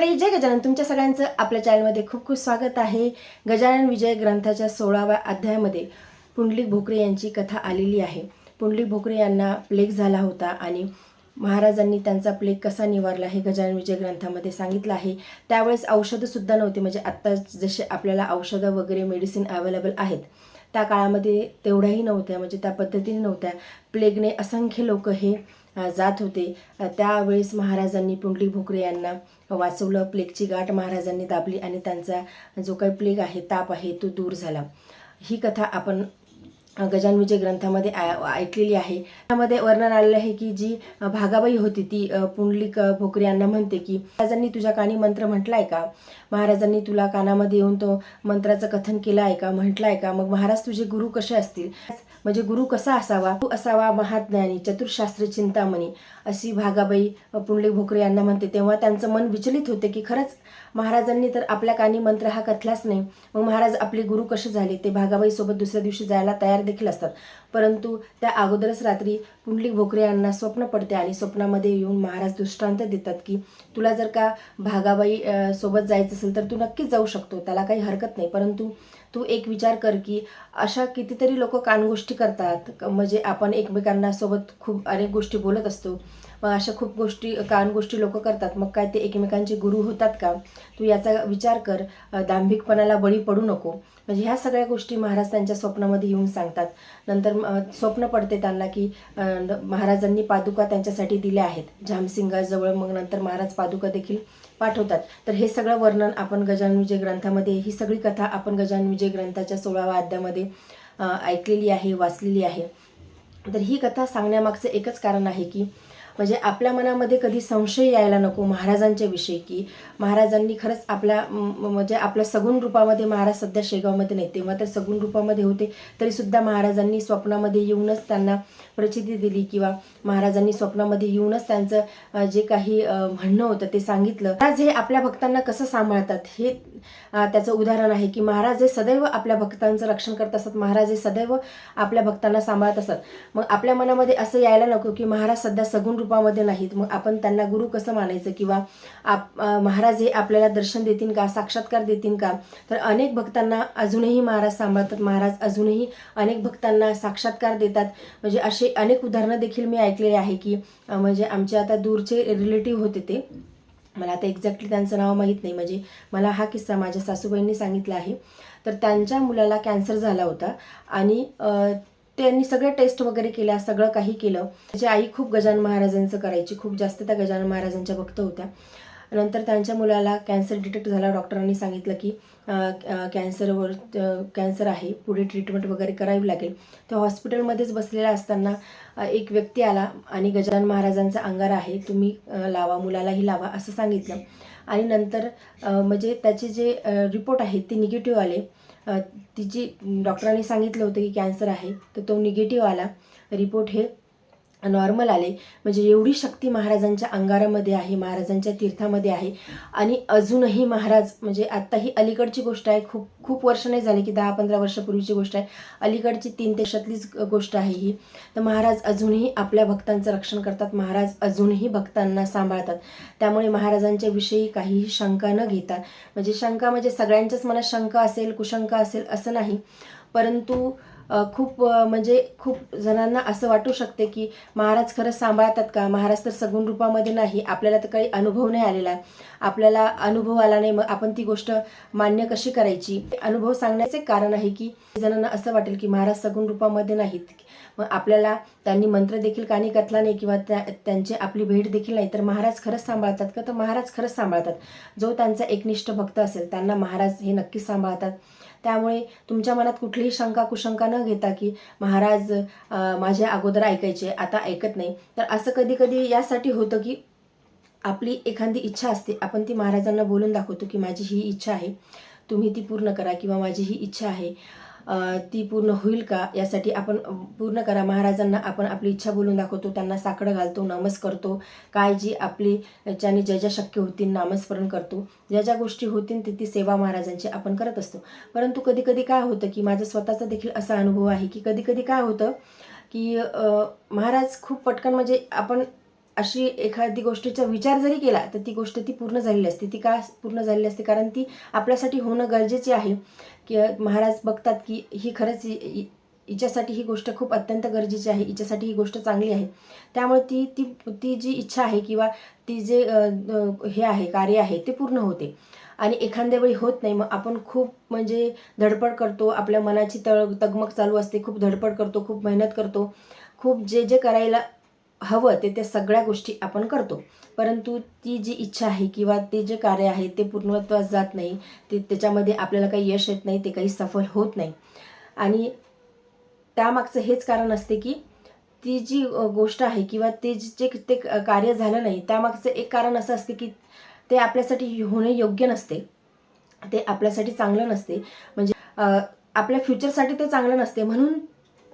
मंडळी जय गजानन. तुमच्या सगळ्यांचं आपल्या चॅनलमध्ये खूप खूप स्वागत आहे. गजानन विजय ग्रंथाच्या सोळाव्या अध्यायामध्ये पुंडलिक भोकरे यांची कथा आलेली आहे. पुंडलिक भोकरे यांना प्लेग झाला होता आणि महाराजांनी त्यांचा प्लेग कसा निवारला हे गजानन विजय ग्रंथामध्ये सांगितलं आहे. त्यावेळेस औषधंसुद्धा नव्हती म्हणजे आत्ता जसे आपल्याला औषधं वगैरे मेडिसिन अवेलेबल आहेत. त्या काळामध्ये तेवढ्याही नव्हत्या म्हणजे त्या पद्धतीने नव्हत्या. प्लेगने असंख्य लोक हे जात होते. त्यावेळेस महाराजांनी पुंडली भोकरे यांना वाचवलं प्लेगची गाठ महाराजांनी दाबली आणि त्यांचा जो काही प्लेग आहे ताप आहे तो दूर झाला. ही कथा आपण गजानविजय विजय ग्रंथामध्ये आ- ऐकलेली आहे. त्यामध्ये वर्णन आलेलं आहे की जी भागाबाई होती ती पुंडलिक भोकरे यांना म्हणते की महाराजांनी तुझ्या कानी मंत्र म्हटलाय का? महाराजांनी तुला कानामध्ये येऊन तो मंत्राचं कथन केलं आहे का? म्हटलंय का? मग महाराज तुझे गुरु कसे असतील? म्हणजे गुरु कसा असावा? तू असावा महाज्ञानी चतुर्शास्त्र चिंतामणी अशी भागाबाई अ, पुंडलिक भोकरे यांना म्हणते. तेव्हा त्यांचं मन विचलित होते की खरंच महाराजांनी तर आपल्या कानी मंत्र हा कथलाच नाही. मग महाराज आपले गुरु कसे झाले? ते भागाबाई सोबत दुसऱ्या दिवशी जायला तयार देखील असतात. परंतु त्या अगोदरच रात्री पुंडलिक भोकरे यांना स्वप्न पडते आणि स्वप्नामध्ये येऊन महाराज दृष्टांत देतात की तुला जर का भागाबाई सोबत जायचं असेल तर तू नक्कीच जाऊ शकतो त्याला काही हरकत नाही. परंतु तू एक विचार कर की अशा कितीतरी लोक कानगोष्टी करतात म्हणजे आपण एकमेकांना सोबत खूप अनेक गोष्टी बोलत असतो. मग अशा खूप गोष्टी कान गोष्टी लोक करतात. मग काय ते एकमेकांचे गुरु होतात का? तू याचा विचार कर. दांभिकपणाला बळी पडू नको. म्हणजे ह्या सगळ्या गोष्टी महाराज त्यांच्या स्वप्नामध्ये येऊन सांगतात. नंतर स्वप्न पडते त्यांना की न- महाराजांनी पादुका त्यांच्यासाठी दिल्या आहेत. झामसिंगाजवळ मग नंतर महाराज पादुका देखील पाठवतात. तर हे सगळं वर्णन आपण गजानन विजय ग्रंथामध्ये ही सगळी कथा आपण गजानन विजय ग्रंथाच्या सोळाव्या अध्यामध्ये ऐकलेली आहे वाचलेली आहे. तर ही कथा सांगण्यामागचं एकच कारण आहे की म्हणजे आपल्या मनामध्ये कधी संशय यायला नको महाराजांच्या विषयी की महाराजांनी खरंच आपल्या म्हणजे आपल्या सगुण रूपामध्ये महाराज सध्या शेगावमध्ये नाही तेव्हा तर सगुण रूपामध्ये होते तरीसुद्धा महाराजांनी स्वप्नामध्ये येऊनच त्यांना प्रचिती दिली किंवा महाराजांनी स्वप्नामध्ये येऊनच त्यांचं जे काही म्हणणं होतं ते सांगितलं. महाराज हे आपल्या भक्तांना कसं सांभाळतात? हे त्याचं उदाहरण आहे की महाराज हे सदैव आपल्या भक्तांचं रक्षण करत असतात महाराज हे सदैव आपल्या भक्तांना सांभाळत असतात मग आपल्या मनामध्ये असं यायला नको की महाराज सध्या सगुण रूपामध्ये नाहीत. मग आपण त्यांना गुरु कसं मानायचं? किंवा आप महाराज हे आपल्याला दर्शन देतील का? साक्षात्कार देतील का? तर अनेक भक्तांना अजूनही महाराज सांभाळतात. महाराज अजूनही अनेक भक्तांना साक्षात्कार देतात. म्हणजे असे अनेक उदाहरणं देखील मी ऐकलेले आहे की म्हणजे आमचे आता दूरचे रिलेटिव्ह होते ते. मला आता एक्झॅक्टली त्यांचं नाव माहीत नाही. म्हणजे मला हा किस्सा माझ्या सासूबाईंनी सांगितला आहे. तर त्यांच्या मुलाला कॅन्सर झाला होता. आणि त्यांनी सगळे टेस्ट वगैरे केल्या सगळं काही केलं. त्याची आई खूप गजानन महाराजांचं करायची खूप जास्त त्या गजानन महाराजांच्या भक्त होत्या. नंतर त्यांच्या मुलाला कॅन्सर डिटेक्ट झाला. डॉक्टरांनी सांगितलं की कॅन्सरवर कॅन्सर आहे पुढे ट्रीटमेंट वगैरे करावी लागेल. त्या हॉस्पिटलमध्येच बसलेला असताना एक व्यक्ती आला आणि गजानन महाराजांचा अंगार आहे तुम्ही लावा मुलालाही लावा असं सांगितलं. आणि नंतर म्हणजे त्याचे जे रिपोर्ट आहेत ते निगेटिव्ह आले. तिची डॉक्टरांनी सांगितलं होतं की कॅन्सर आहे तर तो निगेटिव्ह आला. रिपोर्ट हे नॉर्मल आले. म्हणजे एवढी शक्ती महाराजांच्या अंगारामध्ये आहे महाराजांच्या तीर्थामध्ये आहे. आणि अजूनही महाराज म्हणजे आत्ता ही अलीकडची गोष्ट आहे खूप खूप वर्ष नाही झाली की दहा पंधरा वर्षापूर्वीची गोष्ट आहे. अलीकडची तीन देशातलीच गोष्ट आहे ही. तर महाराज अजूनही आपल्या भक्तांचं रक्षण करतात. महाराज अजूनही भक्तांना सांभाळतात. त्यामुळे महाराजांच्या विषयी काहीही शंका न घेता म्हणजे शंका म्हणजे सगळ्यांच्याच मनात शंका असेल कुशंका असेल असं नाही. परंतु खूप म्हणजे खूप जणांना असं वाटू शकते की महाराज खरंच सांभाळतात का? महाराज तर सगुण रूपामध्ये नाही. आपल्याला तर काही अनुभव नाही आलेला. आपल्याला अनुभव आला नाही. मग आपण ती गोष्ट मान्य कशी करायची? अनुभव सांगण्याचे कारण आहे की जणांना असं वाटेल की महाराज सगुण रूपामध्ये नाहीत. मग आपल्याला त्यांनी मंत्र देखील कानी कथला नाही किंवा त्या त्यांची आपली भेट देखील नाही. तर महाराज खरंच सांभाळतात का? तर महाराज खरंच सांभाळतात. जो त्यांचा एकनिष्ठ भक्त असेल त्यांना महाराज हे नक्कीच सांभाळतात. त्यामुळे तुमच्या मनात कुठलीही शंका कुशंका न घेता की महाराज माझ्या अगोदर ऐकायचे आता ऐकत नाही. तर असं कधी कधी यासाठी होतं की आपली एखादी इच्छा असते आपण ती महाराजांना बोलून दाखवतो की माझी ही इच्छा आहे. तुम्ही ती पूर्ण करा किंवा माझी ही इच्छा आहे. ती पूर्ण होईल का? यासाठी आपण पूर्ण करा. महाराजांना आपण आपली इच्छा बोलून दाखवतो. त्यांना साकडं घालतो नमस करतो. काय जी आपली ज्याने ज्या ज्या शक्य होतील नामस्मरण करतो. ज्या ज्या गोष्टी होतील ती ती सेवा महाराजांची आपण करत असतो. परंतु कधी कधी काय होतं की माझा स्वतःचा देखील असा अनुभव आहे की कधी कधी काय होतं की महाराज खूप पटकन म्हणजे आपण अशी एखादी गोष्टीचा विचार जरी केला तर ती गोष्ट ती पूर्ण झालेली असते. ती का पूर्ण झालेली असते? कारण ती आपल्यासाठी होणं गरजेचे आहे. की महाराज बघतात की ही खरंच हिच्यासाठी ही गोष्ट खूप अत्यंत गरजेची आहे हिच्यासाठी ही गोष्ट चांगली आहे. त्यामुळे ती ती ती जी इच्छा आहे किंवा ती जे हे आहे कार्य आहे ते पूर्ण होते. आणि एखाद्या वेळी होत नाही मग आपण खूप म्हणजे धडपड करतो आपल्या मनाची तळ तगमग चालू असते खूप धडपड करतो खूप मेहनत करतो. खूप जे जे करायला हवं ते त्या सगळ्या गोष्टी आपण करतो. परंतु ती जी इच्छा आहे किंवा ते जे कार्य आहे ते पूर्णत्वास जात नाही ते त्याच्यामध्ये आपल्याला काही यश येत नाही ते काही सफल होत नाही. आणि त्यामागचं हेच कारण असते की ती जी गोष्ट आहे किंवा ते जे जे ते कार्य झालं नाही त्यामागचं एक कारण असं असते की ते आपल्यासाठी होणे योग्य नसते. ते आपल्यासाठी चांगलं नसते. म्हणजे आपल्या फ्युचरसाठी ते चांगलं नसते. म्हणून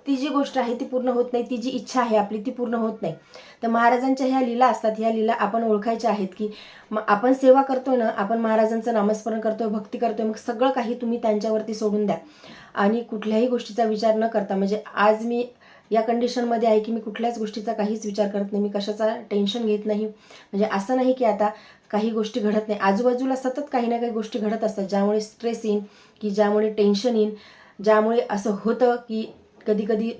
ती जी गोष्ट आहे ती पूर्ण होत नाही ती जी इच्छा आहे आपली ती पूर्ण होत नाही. तर महाराजांच्या ह्या लीला असतात ह्या लीला आपण ओळखायच्या आहेत की मग आपण सेवा करतोय ना आपण महाराजांचं नामस्मरण करतोय भक्ती करतोय मग सगळं काही तुम्ही त्यांच्यावरती सोडून द्या. आणि कुठल्याही गोष्टीचा विचार न करता म्हणजे आज मी या कंडिशनमध्ये आहे की मी कुठल्याच गोष्टीचा काहीच विचार करत नाही मी कशाचा टेन्शन घेत नाही. म्हणजे असं नाही की आता काही गोष्टी घडत नाही. आजूबाजूला सतत काही ना काही गोष्टी घडत असतात ज्यामुळे स्ट्रेस येईन की ज्यामुळे टेन्शन येईन ज्यामुळे असं होतं की कधी कधी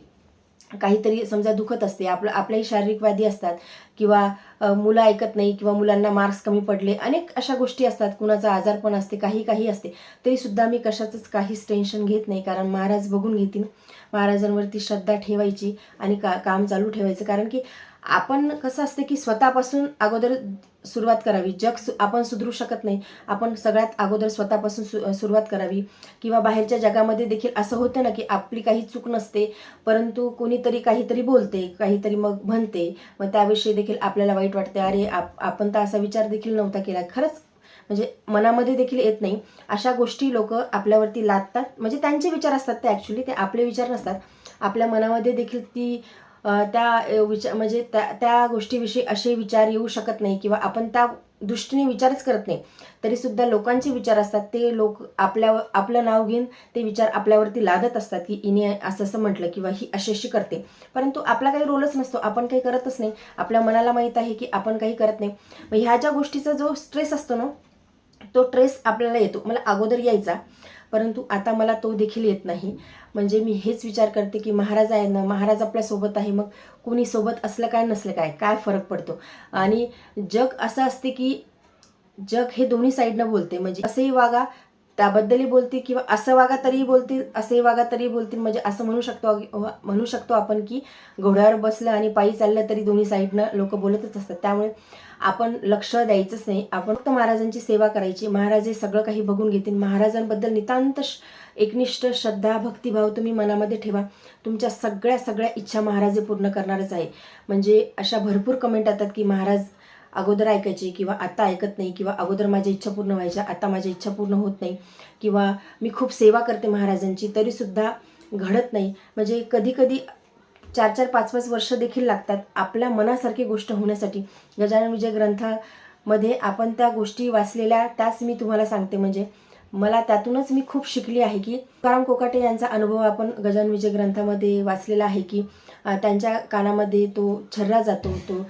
काहीतरी समजा दुखत असते आपलं आपल्याही शारीरिक व्याधी असतात किंवा मुलं ऐकत नाही किंवा मुलांना मार्क्स कमी पडले अनेक अशा गोष्टी असतात कुणाचा आजारपण असते काही काही असते तरीसुद्धा मी कशाचंच काहीच टेन्शन घेत नाही कारण महाराज बघून घेतील. महाराजांवरती श्रद्धा ठेवायची आणि का काम चालू ठेवायचं कारण की आपण कसं असतं की स्वतःपासून अगोदर सुरुवात करावी. जग सु आपण सुधरू शकत नाही. आपण सगळ्यात अगोदर स्वतःपासून सु सुरुवात करावी. किंवा बाहेरच्या जगामध्ये देखील असं होतं ना की आपली काही चूक नसते परंतु कोणीतरी काहीतरी बोलते काहीतरी मग म्हणते. मग त्याविषयी देखील आपल्याला वाईट वाटते. अरे आप आपण तर असा विचार देखील नव्हता केला. खरंच म्हणजे मनामध्ये देखील येत नाही. अशा गोष्टी लोक आपल्यावरती लादतात. म्हणजे त्यांचे विचार असतात ते ॲक्च्युली ते आपले विचार नसतात. आपल्या मनामध्ये देखील ती त्या विचार म्हणजे त्या त्या गोष्टीविषयी असे विचार येऊ शकत नाही किंवा आपण त्या दृष्टीने विचारच करत नाही. तरीसुद्धा लोकांचे विचार असतात. ते लोक आपल्या आपलं नाव घेऊन ते विचार आपल्यावरती लादत असतात की इने असं असं म्हटलं किंवा ही अशी अशी करते. परंतु आपला काही रोलच नसतो. आपण काही करतच नाही. आपल्या मनाला माहीत आहे की आपण काही करत नाही. मग ह्या ज्या गोष्टीचा जो स्ट्रेस असतो ना तो ट्रेस आपल्याला येतो. मला अगोदर यायचा. परंतु आता मला तो देखील येत नाही. म्हणजे मी हेच विचार करते की महाराज आहे ना महाराज आपल्यासोबत आहे मग कोणी सोबत असलं काय नसलं काय काय फरक पडतो? आणि जग असं असते की जग हे दोन्ही साईडनं बोलते. म्हणजे असंही वागा त्याबद्दलही बोलतील किंवा असं वागा तरीही बोलतील असंही वागा तरी बोलतील. म्हणजे असं म्हणू शकतो म्हणू शकतो आपण की घोड्यावर बसलं आणि पायी चाललं तरी दोन्ही साईडनं लोक बोलतच असतात. त्यामुळे आपण लक्ष द्यायचंच नाही. आपण फक्त महाराजांची सेवा करायची. महाराज हे सगळं काही बघून घेतील. महाराजांबद्दल नितांत श- एकनिष्ठ श्रद्धा भक्तिभाव तुम्ही मनामध्ये ठेवा. तुमच्या सगळ्या सगळ्या इच्छा महाराज पूर्ण करणारच आहे. म्हणजे अशा भरपूर कमेंट येतात की महाराज अगोदर ऐकायचे किंवा आता ऐकत नाही किंवा अगोदर माझ्या इच्छा पूर्ण व्हायच्या आता माझ्या इच्छा पूर्ण होत नाही किंवा मी खूप सेवा करते महाराजांची तरीसुद्धा घडत नाही. म्हणजे कधीकधी चार चार पाच पाच वर्ष देखील लागतात आपल्या मनासारखी गोष्ट होण्यासाठी. गजानन विजय ग्रंथामध्ये आपण त्या गोष्टी वाचलेल्या त्याच मी तुम्हाला सांगते. म्हणजे मला त्यातूनच मी खूप शिकली आहे की तुकाराम कोकाटे यांचा अनुभव आपण गजान विजय ग्रंथामध्ये वाचलेला आहे की त्यांच्या कानामध्ये तो छर्रा जातो तो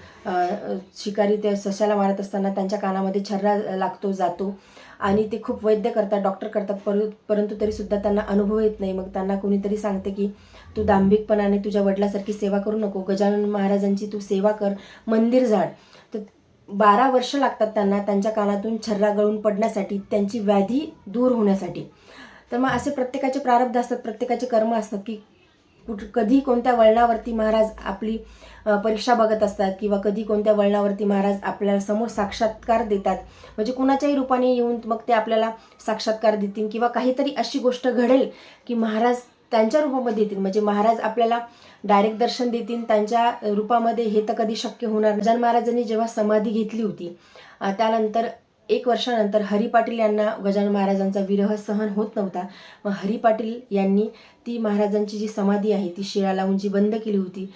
शिकारी त्या सशाला मारत असताना त्यांच्या कानामध्ये छर्रा लागतो जातो. आणि ते खूप वैद्य करतात डॉक्टर करतात पर परंतु तरीसुद्धा त्यांना अनुभव येत नाही. मग त्यांना कोणीतरी सांगते की तू दांभिकपणाने तुझ्या वडिलासारखी सेवा करू नको. गजानन महाराजांची तू सेवा कर. मंदिर झाड. तर बारा वर्ष लागतात त्यांना त्यांच्या कानातून छर्रा गळून पडण्यासाठी त्यांची व्याधी दूर होण्यासाठी. तर मग असे प्रत्येकाचे प्रारब्ध असतात प्रत्येकाचे कर्म असतात की कुठ कधी कोणत्या वळणावरती महाराज आपली परीक्षा बघत असतात किंवा कधी कोणत्या वळणावरती महाराज आपल्याला समोर साक्षात्कार देतात. म्हणजे कुणाच्याही रूपाने येऊन मग ते आपल्याला साक्षात्कार देतील किंवा काहीतरी अशी गोष्ट घडेल की महाराज त्यांच्या रूपामध्ये येतील म्हणजे महाराज आपल्याला डायरेक्ट दर्शन देतील. त्यांच्या रूपामध्ये हे तर कधी शक्य होणार गजान गजानन महाराजांनी जेव्हा समाधी घेतली होती त्यानंतर एक वर्षानंतर हरी पाटील यांना गजानन महाराजांचा विरह सहन होत नव्हता. मग हरी पाटील यांनी ती महाराजांची जी समाधी आहे ती शिळा लावून जी बंद केली होती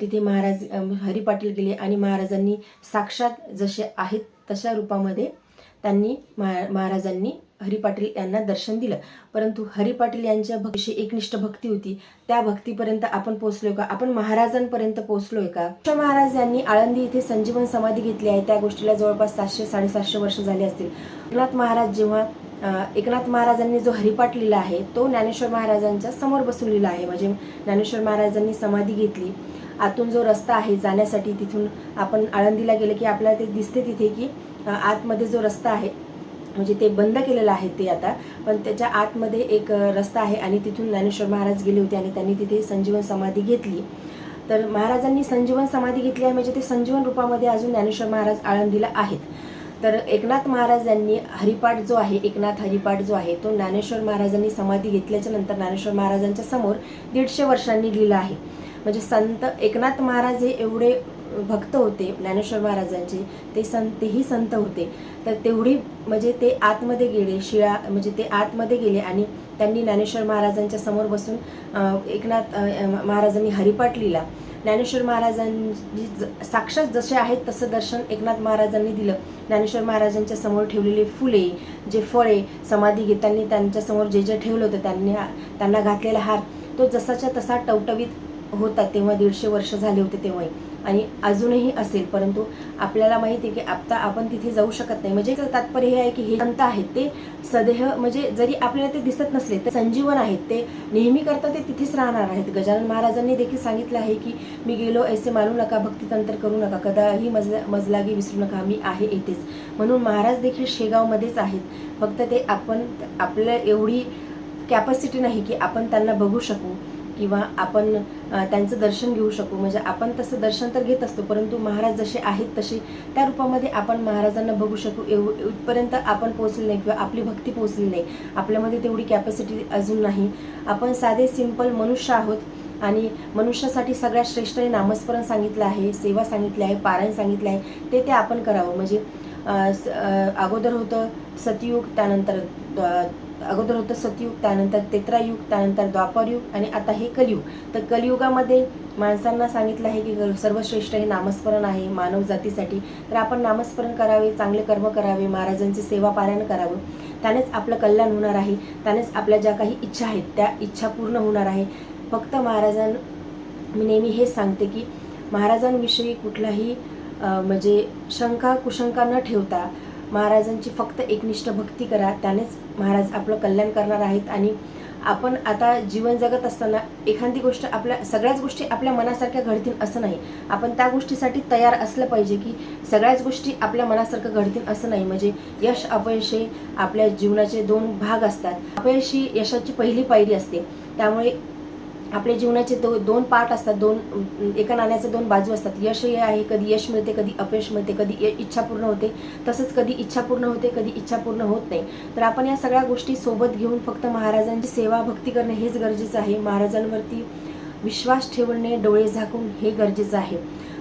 तिथे महाराज हरी पाटील गेले आणि महाराजांनी साक्षात जसे आहेत तशा रूपामध्ये त्यांनी महा महाराजांनी हरी पाटील यांना दर्शन दिलं. परंतु हरी पाटील यांच्या भक्तीशी एकनिष्ठ भक्ती होती. त्या भक्तीपर्यंत आपण पोहोचलोय का? आपण महाराजांपर्यंत पोहोचलोय का? महाराज यांनी आळंदी इथे संजीवन समाधी घेतली आहे. त्या गोष्टीला जवळपास सातशे साडेसातशे वर्ष झाली असतील. एकनाथ महाराज जेव्हा एकनाथ महाराजांनी जो हरिपाठ लिहिला आहे तो ज्ञानेश्वर महाराजांच्या समोर बसून लिहिला आहे. म्हणजे ज्ञानेश्वर महाराजांनी समाधी घेतली. आतून जो रस्ता आहे जाण्यासाठी तिथून आपण आळंदीला गेलं की आपल्याला ते दिसते तिथे की आतमध्ये जो रस्ता आहे म्हणजे ते बंद केलेलं आहे ते आता पण त्याच्या आतमध्ये एक रस्ता आहे आणि तिथून ज्ञानेश्वर महाराज गेले होते आणि त्यांनी तिथे संजीवन समाधी घेतली. तर महाराजांनी संजीवन समाधी घेतली आहे म्हणजे ते संजीवन रूपामध्ये अजून ज्ञानेश्वर महाराज आळंदीला आहेत. तर एकनाथ महाराज यांनी हरिपाठ जो आहे एकनाथ हरिपाठ जो आहे तो ज्ञानेश्वर महाराजांनी समाधी घेतल्याच्या नंतर ज्ञानेश्वर महाराजांच्या समोर दीडशे वर्षांनी लिहिला आहे. म्हणजे संत एकनाथ महाराज हे एवढे भक्त होते ज्ञानेश्वर महाराजांचे ते संत तेही संत होते. तर तेवढी म्हणजे ते आतमध्ये गेले शिळा म्हणजे ते आतमध्ये गेले आणि त्यांनी ज्ञानेश्वर महाराजांच्या समोर बसून एकनाथ महाराजांनी हरिपाठ लिहिला. ज्ञानेश्वर महाराजांनी ज- साक्षात जसे आहेत तसं दर्शन एकनाथ महाराजांनी दिलं. ज्ञानेश्वर महाराजांच्या समोर ठेवलेले फुले जे फळे समाधी घेताना त्यांच्यासमोर जे जे ठेवलं होतं त्यांनी त्यांना घातलेला हार तो जसाच्या तसा टवटवीत होता तेव्हा दीडशे वर्ष झाले होते तेव्हाही. आणि अजूनही असेल. परंतु आपल्याला माहिती आहे की आता आपण तिथे जाऊ शकत नाही. म्हणजे तात्पर्य हे आहे की हे संत आहेत ते सदेह म्हणजे जरी आपल्याला ते दिसत नसले तर संजीवन आहेत ते. नेहमी करता ते तिथेच राहणार आहेत. गजानन महाराजांनी देखील सांगितलं आहे की मी गेलो ऐसे मानू नका भक्तितंत्र करू नका कदाही मजला मजलागी विसरू नका मी आहे येथेच म्हणून महाराज देखील शेगावमध्येच आहेत. फक्त ते आपण आपल्या एवढी कॅपॅसिटी नाही की आपण त्यांना बघू शकू. किंवा आपण त्यांचं दर्शन घेऊ शकू. म्हणजे आपण तसं दर्शन तर घेत असतो परंतु महाराज जसे आहेत तसे त्या रूपामध्ये आपण महाराजांना बघू शकू. एव इथपर्यंत आपण पोहोचले नाही किंवा आपली भक्ती पोहोचली नाही. आपल्यामध्ये तेवढी कॅपॅसिटी अजून नाही. आपण साधे सिंपल मनुष्य आहोत आणि मनुष्यासाठी सगळ्यात श्रेष्ठ हे नामस्मरण सांगितलं आहे सेवा सांगितली आहे पारायण सांगितलं आहे. ते ते आपण करावं. म्हणजे स- अगोदर होतं सतयुग त्यानंतर अगोदर होतं सतयुग त्यानंतर तेत्रायुग त्यानंतर द्वापरयुग आणि आता हे कलियुग. तर कलियुगामध्ये माणसांना सांगितलं आहे की सर्वश्रेष्ठ हे नामस्मरण आहे मानव जातीसाठी. तर आपण नामस्मरण करावे चांगले कर्म करावे महाराजांची सेवा पारायण करावं. त्यानेच आपलं कल्याण होणार आहे. त्यानेच आपल्या ज्या काही इच्छा आहेत त्या इच्छा पूर्ण होणार आहे. फक्त महाराजां मी नेहमी हेच सांगते की महाराजांविषयी कुठलाही म्हणजे शंका कुशंका न ठेवता महाराजांची फक्त एकनिष्ठ भक्ती करा त्यानेच महाराज आपलं कल्याण करणार आहेत. आणि आपण आता जीवन जगत असताना एखादी गोष्ट आपल्या सगळ्याच गोष्टी आपल्या मनासारख्या घडतील असं नाही. आपण त्या गोष्टीसाठी तयार असलं पाहिजे की सगळ्याच गोष्टी आपल्या मनासारखं घडतील असं नाही. म्हणजे यश अपयश हे आपल्या जीवनाचे दोन भाग असतात. अपयश ही यशाची पहिली पायरी असते. त्यामुळे आपल्या जीवनाचे दो दोन पार्ट असतात दोन एका नाण्याचे दोन बाजू असतात. यश हे आहे कधी यश मिळते कधी अपयश मिळते कधी य- इच्छा पूर्ण होते. तसंच कधी इच्छा पूर्ण होते कधी इच्छा पूर्ण होत नाही. तर आपण या सगळ्या गोष्टी सोबत घेऊन फक्त महाराजांची सेवा भक्ती करणे हेच गरजेचं आहे. महाराजांवरती विश्वास ठेवणे डोळे झाकून हे गरजेचं आहे.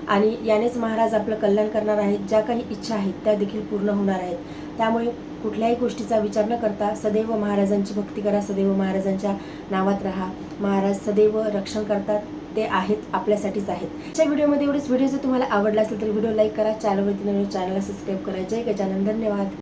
आणि यानेच महाराज आपलं कल्याण करणार आहेत. ज्या काही इच्छा आहेत त्या देखील पूर्ण होणार आहेत. त्यामुळे कुठल्याही गोष्टीचा विचार न करता सदैव महाराजांची भक्ती करा सदैव महाराजांच्या नावात राहा. महाराज सदैव रक्षण करतात ते आहेत आपल्यासाठीच आहेत. अशा व्हिडिओमध्ये एवढेच. व्हिडिओ जर तुम्हाला आवडला असेल तर व्हिडिओ लाईक करा चॅनलवरती नवीन चॅनलला सबस्क्राईब करा. जय गजानन. धन्यवाद.